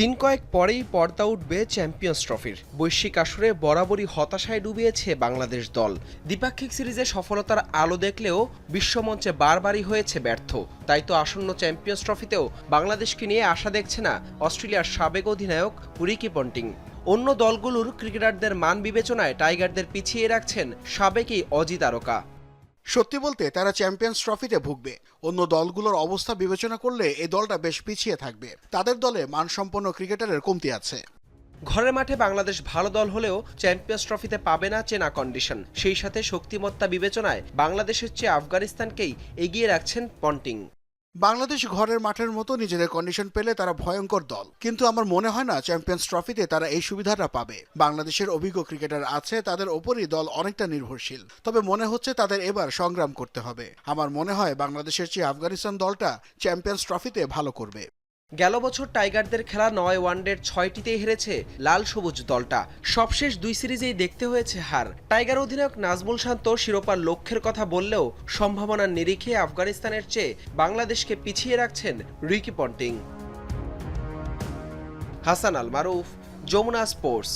দিন কয়েক পরেই পর্দা উঠবে চ্যাম্পিয়ন্স ট্রফির। বৈশ্বিক আসরে বরাবরই হতাশায় ডুবিয়েছে বাংলাদেশ দল। দ্বিপাক্ষিক সিরিজে সফলতার আলো দেখলেও বিশ্বমঞ্চে বারবারই হয়েছে ব্যর্থ। তাই তো আসন্ন চ্যাম্পিয়ন্স ট্রফিতেও বাংলাদেশকে নিয়ে আশা দেখছে না অস্ট্রেলিয়ার সাবেক অধিনায়ক রিকি পন্টিং। অন্য দলগুলোর ক্রিকেটারদের মান বিবেচনায় টাইগারদের পিছিয়ে রাখছেন সাবেকই অজি তারকা সত্যি বলতে, তারা চ্যাম্পিয়ন্স ট্রফিতে ভুগবে। অন্য দলগুলোর অবস্থা বিবেচনা করলে এ দলটা বেশ পিছিয়ে থাকবে। তাদের দলে মানসম্পন্ন ক্রিকেটারের কমতি আছে। ঘরের মাঠে বাংলাদেশ ভালো দল হলেও চ্যাম্পিয়ন্স ট্রফিতে পাবে না চেনা কন্ডিশন সেই সাথে শক্তিমত্তা বিবেচনায় বাংলাদেশের চেয়ে আফগানিস্তানকেই এগিয়ে রাখছেন পন্টিং। বাংলাদেশ ঘরের মাঠের মতো নিজেদের কন্ডিশন পেলে তারা ভয়ঙ্কর দল। কিন্তু আমার মনে হয় না চ্যাম্পিয়ন্স ট্রফিতে তারা এই সুবিধাটা পাবে। বাংলাদেশের অভিজ্ঞ ক্রিকেটার আছে, তাদের ওপরই দল অনেকটা নির্ভরশীল। তবে মনে হচ্ছে তাদের এবার সংগ্রাম করতে হবে। আমার মনে হয় বাংলাদেশের চেয়ে আফগানিস্তান দলটা চ্যাম্পিয়ন্স ট্রফিতে ভালো করবে। গেল বছর টাইগারদের খেলা নয় ওয়ানডের ছয়টিতেই হেরেছে লাল সবুজ দলটা। সবশেষ দুই সিরিজেই দেখতে হয়েছে হার। টাইগার অধিনায়ক নাজমুল শান্ত শিরোপার লক্ষ্যের কথা বললেও সম্ভাবনার নিরিখে আফগানিস্তানের চেয়ে বাংলাদেশকে পিছিয়ে রাখছেন Ricky Ponting. Hasan Al Maruf, Jamuna sports.